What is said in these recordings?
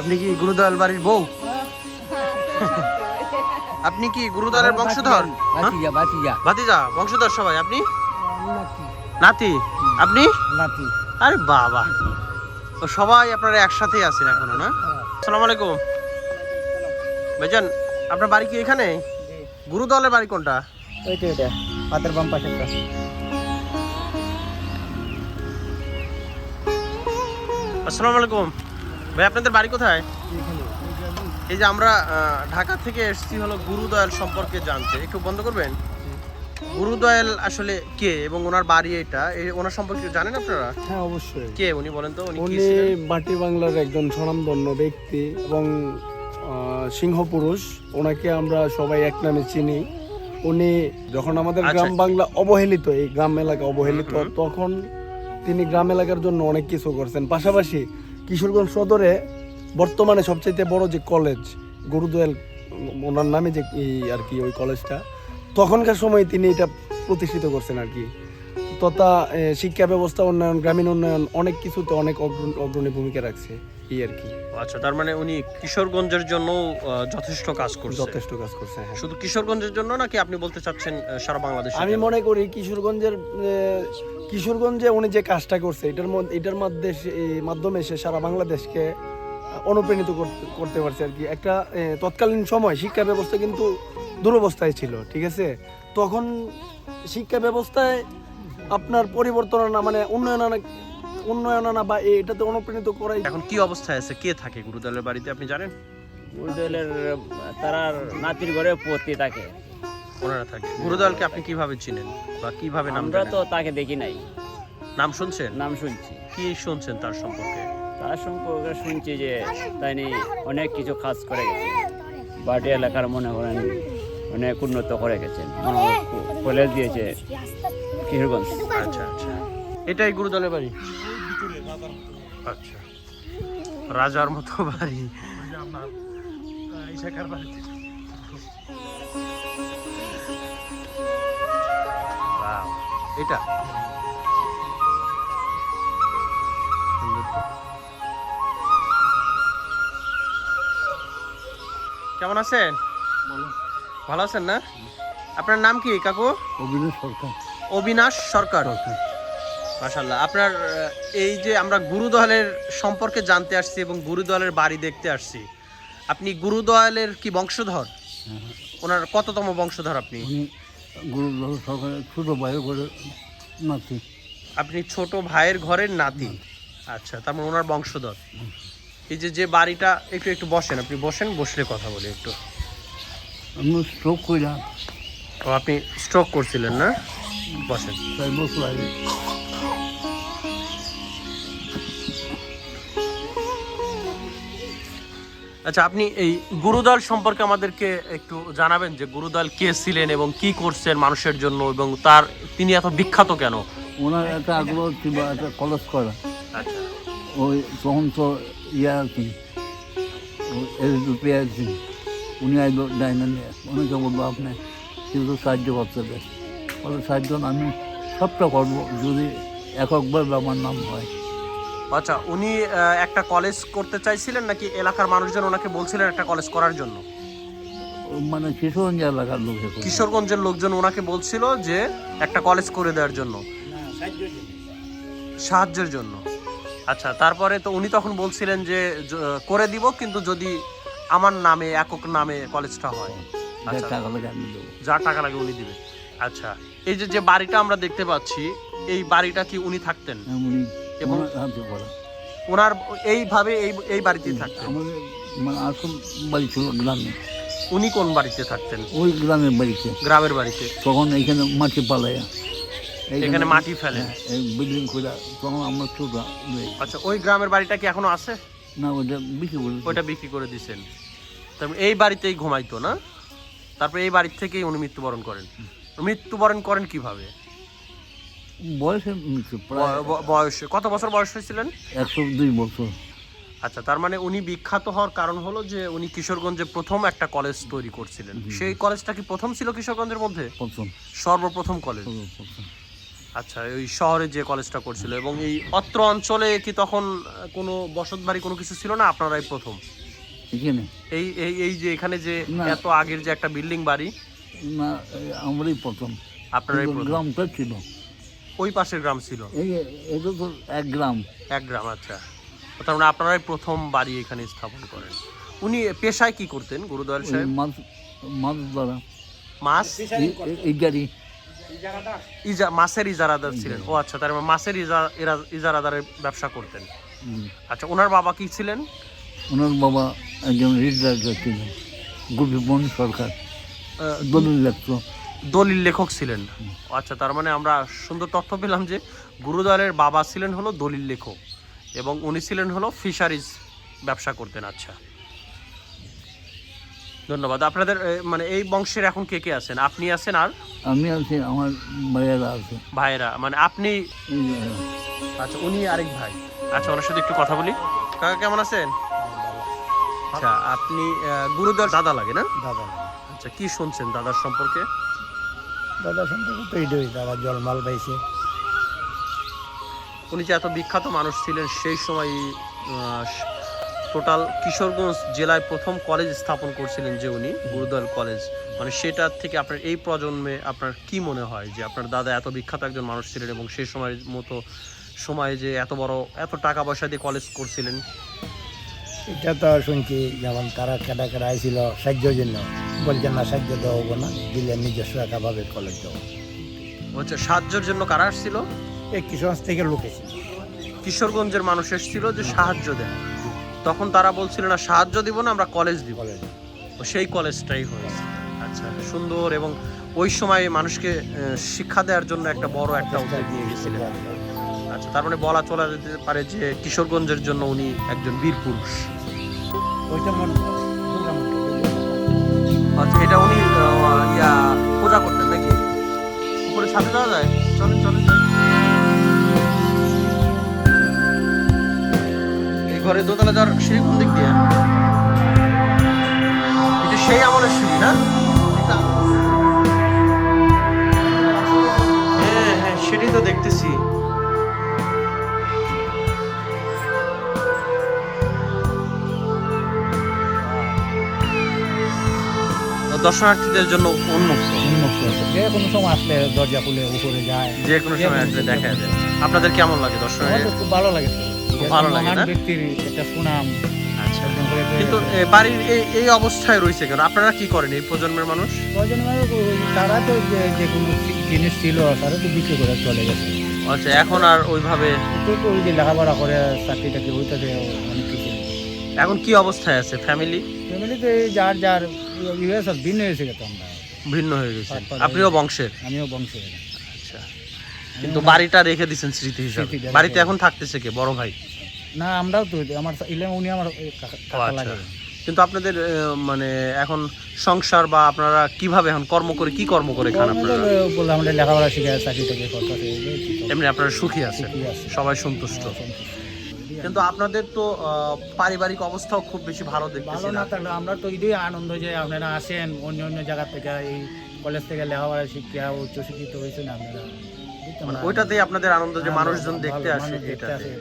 আপনি কি গুরুদয়াল বাড়ির বউ? আপনি কি গুরুদয়ালের বংশধর? হ্যাঁ? ভাতিজা বংশধর সবাই আপনি? নাতি। আপনি? নাতি। আরে বাবা। তো সবাই আপনারা একসাথেই আছেন এখনও না? আসসালামু আলাইকুম। ভাইজান আপনার বাড়ি কি এখানে? গুরুদলের বাড়ি কোনটা? ওইটা বাম পাশেরটা। আসসালামু আলাইকুম। ভাই আপনাদের বাড়ি কোথায়? এই যে আমরা ঢাকা থেকে এসেছি হলো গুরুদয়াল সম্পর্কে জানতে। একটু বন্ধ করবেন? গুরুদয়াল আসলে কে এবং ওনার বাড়ি এটা? ওনার সম্পর্কে জানেন আপনারা? হ্যাঁ অবশ্যই। কে উনি বলেন তো? উনি? মাটি বাংলার একজন স্বনামধন্য ব্যক্তি এবং আহ, সিংহ পুরুষ। ওনাকে আমরা সবাই এক নামে চিনি। উনি যখন আমাদের আচ্ছা। গ্রাম বাংলা অবহেলিত এই গ্রাম এলাকা অবহেলিত। তখন তিনি গ্রাম এলাকার জন্য অনেক কিছু করছেন। পাশাপাশি কিশোরগঞ্জ সদরে বর্তমানে সবচেয়ে বড় যে কলেজ গুরুদয়াল ওনার নামে যে আর কি ওই কলেজটা তখনকার সময় তিনি এটা প্রতিষ্ঠিত করছেন আর কি। তথা শিক্ষা ব্যবস্থা উন্নয়ন গ্রামীণ উন্নয়ন অনেক কিছুতে অনেক অগ্রণ- ভূমিকা রাখছে এই আর কি। আচ্ছা তার মানে উনি কিশোরগঞ্জের জন্য যথেষ্ট কাজ করছে। যথেষ্ট কাজ করছে হ্যাঁ। শুধু কিশোরগঞ্জের জন্য নাকি আপনি বলতে চাচ্ছেন সারা বাংলাদেশ আমি মনে করি কিশোরগঞ্জের কিশোরগঞ্জে উনি যে কাজটা করছে এটার মধ্যে এটার মধ্যে মাধ্যমে সে সারা বাংলাদেশকে অনুপ্রাণিত করতে পারছে আর কি। একটা তৎকালীন সময় শিক্ষা ব্যবস্থা কিন্তু দুরবস্থায় ছিল ঠিক আছে? তখন শিক্ষা ব্যবস্থায় আপনার পরিবর্তন আনা মানে উন্নয়ন আনা উন্নয়ন আনা বা এটাতে অনুপ্রাণিত করাই এখন কি অবস্থায় আছে? কে থাকে গুরুদলের বাড়িতে আপনি জানেন? গুরুদলের তারার নাতির ঘরে পতি থাকে। ওনারা থাকে। গুরুদলকে আপনি কীভাবে চিনেন? বা কীভাবে নাম আমরা তো তাকে দেখি নাই। নাম শুনছেন? নাম শুনছি। কি শুনছেন তার সম্পর্কে? তার সম্পর্কে শুনছি যে তাই অনেক কিছু কাজ করে গেছে। বাটি এলাকার মনে করেন অনেক উন্নত করে গেছেন। কলেজ দিয়েছে। কিশোরগঞ্জ আচ্ছা আচ্ছা। এটাই গুরুদলের বাড়ি? আচ্ছা। রাজার মতো বাড়ি। এটা? কেমন আছেন? ভালো আছেন না? আপনার নাম কি কাকু? অভিনয় সরকার। অবিনাশ সরকার। মাশাল্লাহ আপনার এই যে আমরা গুরুদয়ালের সম্পর্কে জানতে আসছি এবং গুরুদয়ালের বাড়ি দেখতে আসছি আপনি গুরুদয়ালের কি বংশধর? ওনার কততম বংশধর আপনি? সরকারের ছোট ভাই করে নাতি। আপনি ছোট ভাইয়ের ঘরের নাতি? আচ্ছা তার মানে ওনার বংশধর। এই যে যে বাড়িটা একটু একটু বসেন। আপনি বসেন বসলে কথা বলি একটু। আমি স্ট্রোক ও আপনি স্ট্রোক করছিলেন না? বসেন। আচ্ছা আপনি এই গুরুদল সম্পর্কে আমাদেরকে একটু জানাবেন যে গুরুদল কে ছিলেন এবং কি করছেন মানুষের জন্য এবং তার তিনি এত বিখ্যাত কেন? ওনার একটা আগ্রহ ছিল একটা কলেজ করা। আচ্ছা। ওই তখন তো ইয়ে আর কি এসডিপি আর কি উনি আইলো ডাইনান অনেকে বলব আপনি কিছু সাহায্য করতে হবে বলে সাহায্য আমি সবটা করব যদি এককভাবে আমার নাম হয়। আচ্ছা উনি একটা কলেজ করতে চাইছিলেন নাকি এলাকার মানুষজন ওনাকে বলছিলেন একটা কলেজ করার জন্য? মানে কিশোরগঞ্জ এলাকার লোকে। কিশোরগঞ্জের লোকজন ওনাকে বলছিল যে একটা কলেজ করে দেওয়ার জন্য। সাহায্যের জন্য। আচ্ছা তারপরে তো উনি তখন বলছিলেন যে করে দিব কিন্তু যদি আমার নামে একক নামে কলেজটা হয়। আচ্ছা। যা টাকা লাগে উনি দিবে আচ্ছা এই যে যে বাড়িটা আমরা দেখতে পাচ্ছি এই বাড়িটা কি উনি থাকতেন? এবং- ওনার করা। এইভাবে এই এই বাড়িতেই থাকতেন? আমাদের মানে আসল বাড়ি ছিল গ্রামে। উনি কোন বাড়িতে থাকতেন? ওই গ্রামের বাড়িতে। গ্রামের বাড়িতে? তখন এখানে মাটি পালাইয়া এখানে মাটি হ্যাঁ, এই বিল্ডিং খোলা তখন আমরা ছোট আচ্ছা ওই গ্রামের বাড়িটা কি এখনও আছে? না ওটা বেশি বলে ওইটা বিক্রি করে দিছেন তারপর এই বাড়িতেই ঘুমাইতো না? তারপর এই বাড়ি থেকেই উনি মৃত্যুবরণ করেন। মৃত্যুবরণ করেন কীভাবে? বয়সে মৃত্যু প্রায় বয়সে কত বছর বয়স হয়েছিলেন? একশো দুই বছর। আচ্ছা তার মানে উনি বিখ্যাত হওয়ার কারণ হলো যে উনি কিশোরগঞ্জে প্রথম একটা কলেজ তৈরি করছিলেন। সেই কলেজটা কি প্রথম ছিল কিশোরগঞ্জের মধ্যে? প্রথম। সর্বপ্রথম কলেজ। আচ্ছা ওই শহরে যে কলেজটা করছিল এবং এই অত্র অঞ্চলে কি তখন কোনো বসত বাড়ি কোনো কিছু ছিল না? আপনারাই প্রথম? এই এই এই যে এখানে যে এত আগের যে একটা বিল্ডিং বাড়ি না আমরাই প্রথম। আপনারাই প্রথম? গ্রামটা ছিল। ওই পাশের গ্রাম ছিল? এই এটা তো এক গ্রাম। এক গ্রাম আচ্ছা। তার মানে আপনারাই প্রথম বাড়ি এখানে স্থাপন করেন। উনি পেশায় কি করতেন গুরুদয়াল ওই সাহেব? মাছ মাছ ধরা মাছ? এই- এই- এই গাড়ি। ইজা মাছের ইজারাদার ছিলেন। ও আচ্ছা তার মানে মাছের ইজা- ইরা- ইজারাদারের ব্যবসা করতেন। হুম। আচ্ছা ওনার বাবা কি ছিলেন? ওনার বাবা একজন রিডার ছিলেন গোপীবন সরকার। দলিল লাগতো দলিল লেখক ছিলেন। আচ্ছা তার মানে আমরা সুন্দর তথ্য পেলাম যে গুরুদয়ালের বাবা ছিলেন হলো দলিল লেখক এবং উনি ছিলেন হলো ফিশারিজ ব্যবসা করতেন। আচ্ছা। ধন্যবাদ। আপনাদের মানে এই বংশের এখন কে কে আছেন? আপনি আছেন আর? আমি আছি আমার ভাইয়েরা আছে। ভাইয়েরা মানে আপনি? আচ্ছা উনি আরেক ভাই। আচ্ছা ওনার সাথে একটু কথা বলি। কাকা কেমন আছেন? আচ্ছা আপনি গুরুদয়াল দাদা লাগে না? দাদা আচ্ছা কি শুনছেন দাদার সম্পর্কে? দাদা সম্পর্কে তো এটাই দাদা জলমাল পাইছে। উনি যে এত বিখ্যাত মানুষ ছিলেন সেই সময় টোটাল কিশোরগঞ্জ জেলায় প্রথম কলেজ স্থাপন করছিলেন যে উনি গুরুদয়াল কলেজ। মানে সেটার থেকে আপনার এই প্রজন্মে আপনার কি মনে হয় যে আপনার দাদা এত বিখ্যাত একজন মানুষ ছিলেন এবং সেই সময়ের মতো সময়ে যে এত বড় এত টাকা পয়সা দিয়ে কলেজ করছিলেন? এটা তো শুনছি যেমন তারা কেটা কেটা আইছিল সাহায্যের জন্য। বলছেন না সাহায্য দেওয়া না দিলে নিজস্ব একাভাবে কলেজ দেবো হচ্ছে সাহায্যের জন্য কারা আসছিল? এই কিশোর থেকে লোক এসেছিল কিশোরগঞ্জের মানুষ এসেছিল যে সাহায্য দেন। তখন তারা বলছিল না সাহায্য দিব না আমরা কলেজ দিব। কলেজ ও সেই কলেজটাই হয়েছে। আচ্ছা সুন্দর এবং ওই সময় মানুষকে শিক্ষা দেওয়ার জন্য একটা বড় একটা উদ্যোগ নিয়ে গেছিলেন। আচ্ছা তার মানে বলা চলা যেতে পারে যে কিশোরগঞ্জের জন্য উনি একজন বীর পুরুষ। ওইটা মন আচ্ছা এটা উনি ইয়া, পূজা করতেন নাকি? উপরে ছাদে যাওয়া যায়? চলেন চলেন। এই ঘরে দোতলা যাওয়ার সিঁড়ি কোন দিক দিয়ে? সেই আমলের সিঁড়ি, না? দর্শনার্থীদের জন্য উন্মুক্ত। উন্মুক্ত যে কোনো সময় আসলে দরজা খুলে উপরে যায়। যে কোনো সময় আসলে দেখা যায়। আপনাদের কেমন লাগে দর্শনে? খুব ভালো লাগে খুব ভালো লাগে, না? ব্যক্তির একটা সুনাম আচ্ছা। কিন্তু বাড়ির এই এই অবস্থায় রয়েছে কেন? আপনারা কি করেন এই প্রজন্মের মানুষ? মানে তারা তো যে কোনো জিনিস ছিল তারা তো বিক্রি করে চলে গেছে। আচ্ছা এখন আর ওইভাবে ওই যে লেখাপড়া করে চাকরি টাকরি ওইটাতে অনেক কিছু। এখন কি অবস্থায় আছে? ফ্যামিলি? ফ্যামিলিতে যার যার ভিন্ন হয়েছে গেছে আমরা। ভিন্ন হয়ে গেছে। আপনিও বংশের আমিও বংশের আচ্ছা। কিন্তু বাড়িটা রেখে দিচ্ছেন স্মৃতি হিসাবে। বাড়িতে এখন থাকতেছে কে? বড় ভাই? না আমরাও তো আমার ইলে উনি আমার কাকা আচ্ছা। লাগে। কিন্তু আপনাদের মানে এখন সংসার বা আপনারা কীভাবে এখন কর্ম করে কি কর্ম করে খান আপনারা? লেখাপড়া শিখে চাকরি করতেছে এমনি আপনারা সুখী আছেন। সুখী আছি। সবাই সন্তুষ্ট। কিন্তু আপনাদের তো পারিবারিক অবস্থাও খুব বেশি ভালো ভালো দেখতেছি না না। থাকলে আমরা তো এটাই আনন্দ যে আপনারা আসেন অন্য অন্য জায়গা থেকে এই কলেজ থেকে লেখাপড়া শিক্ষা উচ্চ শিক্ষিত হয়েছেন আপনারা। মানে? ওইটাতেই আপনাদের আনন্দ যে হ্যাঁ, মানুষজন দেখতে আসে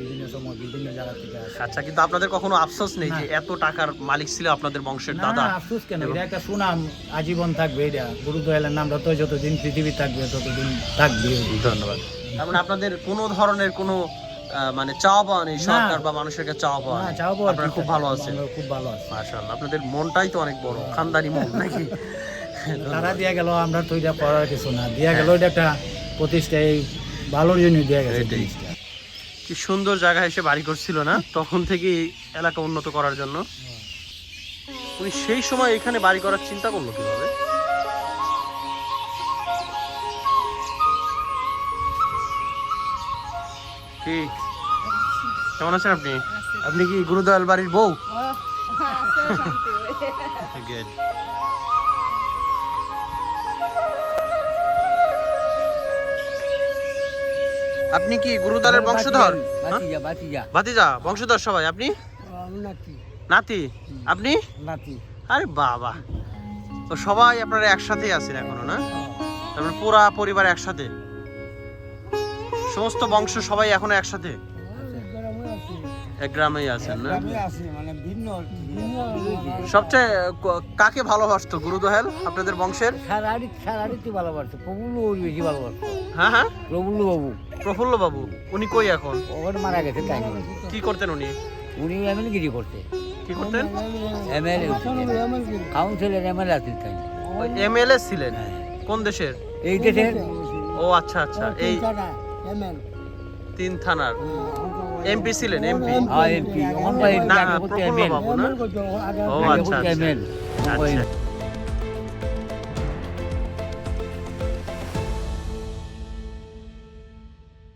বিভিন্ন সময় বিভিন্ন জায়গা থেকে আসে। আচ্ছা কিন্তু আপনাদের কখনো আফসোস নেই যে এত টাকার মালিক ছিল আপনাদের বংশের দাদা? আফসোস কেন? এটা একটা সুনাম আজীবন থাকবে এটা। গুরু দয়ালের নামটা তো যতদিন পৃথিবী থাকবে ততদিন থাকবে ধন্যবাদ। তার মানে আপনাদের কোনো ধরনের কোনো মানে চাওয়া পাওয়া নেই সরকার বা মানুষের কাছে চাওয়া পাওয়া নেই। আপনারা খুব ভালো আছেন। খুব ভালো আছি। মাশাআল্লাহ আপনাদের মনটাই তো অনেক বড় খানদানি মন নাকি? তারা দিয়া গেল আমরা তো এটা করার কিছু না। দিয়া গেল এটা একটা প্রতিষ্ঠা এই ভালোর জন্য দিয়া গেছে। কি সুন্দর জায়গা এসে বাড়ি করছিল না? তখন থেকে এলাকা উন্নত করার জন্য। উনি সেই সময় এখানে বাড়ি করার চিন্তা করল কীভাবে? কি? কেমন আছেন আপনি? আপনি কি গুরুদয়াল বাড়ির বউ. আপনি কি গুরুদয়ালের বংশধর? হ্যাঁ? ভাতিজা বংশধর সবাই আপনি? নাতি। নাতি? আপনি? নাতি। আরে বাবা। তো সবাই আপনারা একসাথেই আছেন এখনও না? তারপরে পুরা পরিবার একসাথে? সমস্ত বংশ সবাই এখনও একসাথে? এক গ্রামেই আছেন না? সবচেয়ে ক- কাকে ভালোবাসতো গুরু দোহেল আপনাদের বংশের? সারাড়ি সারাড়িতে ভালোবাসতো প্রফুল্ল বাবু বেশি ভালোবাসতো হ্যাঁ হ্যাঁ। প্রফুল্ল বাবু প্রফুল্ল বাবু উনি কই এখন? ওখানে মারা গেছে তাই কি করতেন উনি? উনি এমএলএ গিরি করতে কি করতেন? এমএলএ কাউন্সিলর এমএলএ আছেন তাই এমএলএ ছিলেন। কোন দেশের? এই দেশের ও আচ্ছা আচ্ছা। এই তিন থানার? এমপি ছিলেন এমপি আর এমপি ওখান না আগে করতে প্রফুল্ল বাবু না? ও আচ্ছা আচ্ছা আচ্ছা।